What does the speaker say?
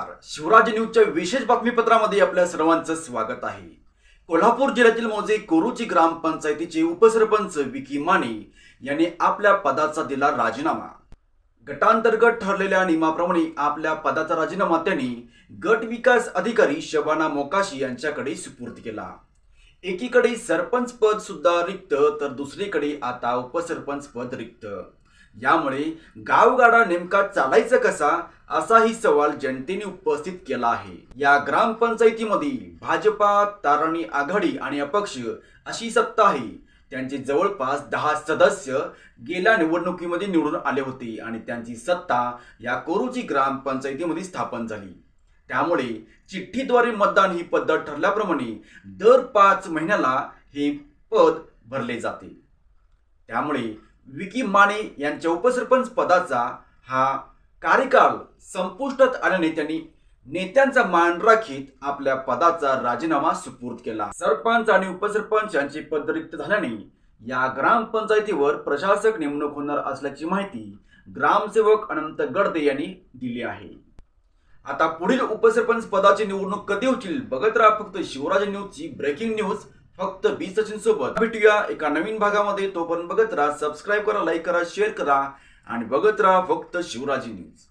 नमस्कार. शिवराज न्यूजच्या विशेष बातमीपत्रामध्ये आपल्या सर्वांचं स्वागत आहे. कोल्हापूर जिल्ह्यातील मोजे कोरूची ग्रामपंचायतीचे उपसरपंच विकी माने यांनी आपल्या पदाचा दिला राजीनामा. गटांतर्गत ठरलेल्या नियमाप्रमाणे आपल्या पदाचा राजीनामा त्यांनी गट विकास अधिकारी शबाना मोकाशी यांच्याकडे सुपूर्द केला. एकीकडे सरपंच पद सुद्धा रिक्त तर दुसरीकडे आता उपसरपंच पद रिक्त. यामुळे गावगाडा नेमका चालायचा कसा असाही सवाल जनतेने उपस्थित केला आहे. या ग्रामपंचायतीमध्ये भाजपा तारणी आघाडी आणि अपक्ष अशी सत्ता आहे. त्यांचे जवळपास दहा सदस्य गेल्या निवडणुकीमध्ये निवडून आले होते आणि त्यांची सत्ता या कोरूची ग्रामपंचायतीमध्ये स्थापन झाली. त्यामुळे चिठ्ठीद्वारे मतदान ही पद्धत ठरल्याप्रमाणे दर पाच महिन्याला हे पद भरले जाते. त्यामुळे विकी माने यांच्या उपसरपंच पदाचा हा कार्यकाळ संपुष्टात आल्याने त्यांनी नेत्यांचा मान राखीत आपल्या पदाचा राजीनामा सुपूर्द केला. सरपंच आणि उपसरपंच यांची पद रिक्त झाल्याने या ग्रामपंचायतीवर प्रशासक नेमणूक होणार असल्याची माहिती ग्रामसेवक अनंत गडदे यांनी दिली आहे. आता पुढील उपसरपंच पदाची निवडणूक कधी होतील? बघत राहा फक्त शिवराज न्यूजची ब्रेकिंग न्यूज फक्त बी सचिन सोबत. भेटूया एका नवीन भागामध्ये. तोपर्यंत बघत राहा सबस्क्राईब करा लाईक करा शेअर करा आणि बघत राहा फक्त शिवराजी न्यूज